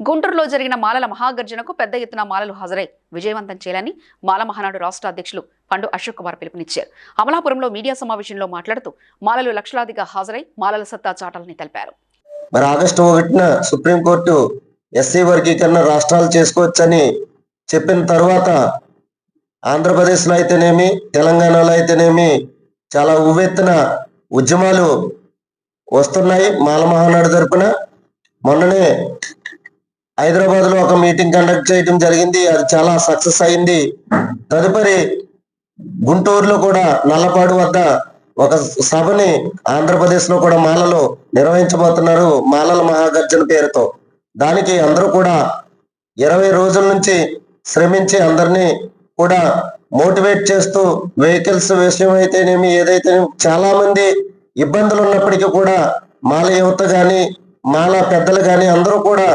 గుంటూరులో జరిగిన మాలల మహాగర్జనకు పెద్ద ఎత్తున మాలలు హాజరై విజయవంతం చేయాలని మాల మహానాడు రాష్ట్ర అధ్యక్షులు పండు అశోక్ కుమార్ పిలుపునిచ్చారు. అమలాపురంలో మీడియా సమావేశంలో మాట్లాడుతూ మాలలు లక్షలాదిగా హాజరై మాలల సత్తా చాటాలని తెలిపారు. మరి ఆగస్టు ఒకటిన సుప్రీంకోర్టు ఎస్సీ వర్గీకరణ రాష్ట్రాలు చేసుకోవచ్చని చెప్పిన తర్వాత ఆంధ్రప్రదేశ్లో అయితేనేమి తెలంగాణలో అయితేనేమి చాలా ఉవ్వెత్తున ఉద్యమాలు వస్తున్నాయి మాల మహానాడు తరపున. మొన్ననే హైదరాబాద్లో ఒక మీటింగ్ కండక్ట్ చేయడం జరిగింది. అది చాలా సక్సెస్ అయింది. తదుపరి గుంటూరులో కూడా నల్లపాడు వద్ద ఒక సభని ఆంధ్రప్రదేశ్లో కూడా మాలలో నిర్వహించబోతున్నారు మాలల మహాగర్జన పేరుతో. దానికి అందరూ కూడా ఇరవై రోజుల నుంచి శ్రమించి అందరినీ కూడా మోటివేట్ చేస్తూ వెహికల్స్ విషయం అయితేనేమి ఏదైతేనేమి చాలా మంది ఇబ్బందులు ఉన్నప్పటికీ కూడా మాల యువత కానీ మాల పెద్దలు కానీ అందరూ కూడా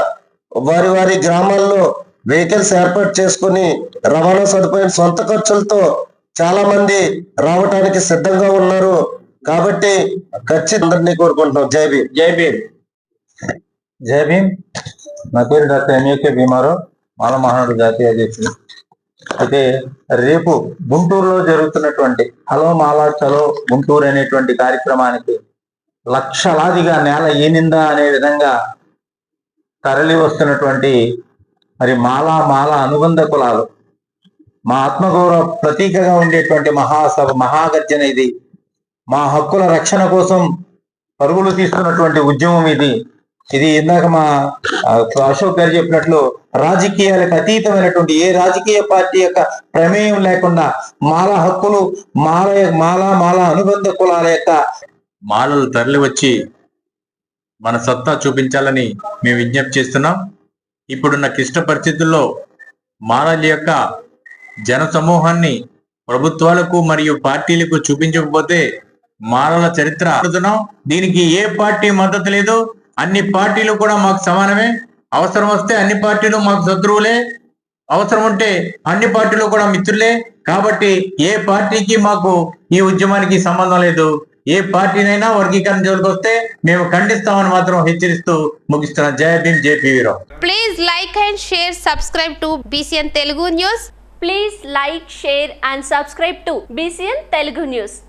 వారి వారి గ్రామాల్లో వెహికల్స్ ఏర్పాటు చేసుకుని రవాణా సదుపాయం సొంత ఖర్చులతో చాలా మంది రావటానికి సిద్ధంగా ఉన్నారు. కాబట్టి ఖచ్చితంగా అందరినీ కోరుకుంటున్నాం. జై భీమ్. జై భీమ్. జై భీమ్. నా పేరు డాక్టర్ ఎంఏకే భీమారావు మాల మహానాడు జాతీయ అధ్యక్షుడు. అయితే రేపు గుంటూరులో జరుగుతున్నటువంటి హలో మాలా చలో గుంటూరు అనేటువంటి కార్యక్రమానికి లక్షలాదిగా నేల ఈనిందా అనే విధంగా తరలి వస్తున్నటువంటి మరి మాలా మాల అనుబంధ కులాలు. మా ఆత్మగౌరవ ప్రతీకగా ఉండేటువంటి మహాసభ మహాగర్జన ఇది. మా హక్కుల రక్షణ కోసం పరుగులు తీస్తున్నటువంటి ఉద్యమం ఇది. ఇది ఇందాక మా అశోక్ గారు చెప్పినట్లు రాజకీయాలకు అతీతమైనటువంటి ఏ రాజకీయ పార్టీ యొక్క ప్రమేయం లేకుండా మాల హక్కులు మాల మాల మాల అనుబంధ కులాల యొక్క మాలలు తరలి వచ్చి మన సత్తా చూపించాలని మేము విజ్ఞప్తి చేస్తున్నాం. ఇప్పుడున్న క్లిష్ట పరిస్థితుల్లో మారాలి యొక్క జన సమూహాన్ని ప్రభుత్వాలకు మరియు పార్టీలకు చూపించకపోతే మారాల చరిత్ర అడుగుతున్నాం దీనికి ఏ పార్టీ మద్దతు లేదు. అన్ని పార్టీలు కూడా మాకు సమానమే. అవసరం వస్తే అన్ని పార్టీలు మాకు శత్రువులే. అవసరం ఉంటే అన్ని పార్టీలు కూడా మిత్రులే. కాబట్టి ఏ పార్టీకి మాకు ఈ ఉద్యమానికి సంబంధం లేదు. ఏ పార్టీనైనా వర్గీకరణ జోలికి వస్తే మేము ఖండిస్తామని మాత్రం హెచ్చరిస్తూ ముగిస్తున్నాం Jaya Bhim JP Rao please like and share subscribe to BCN Telugu news please like share and subscribe to BCN Telugu news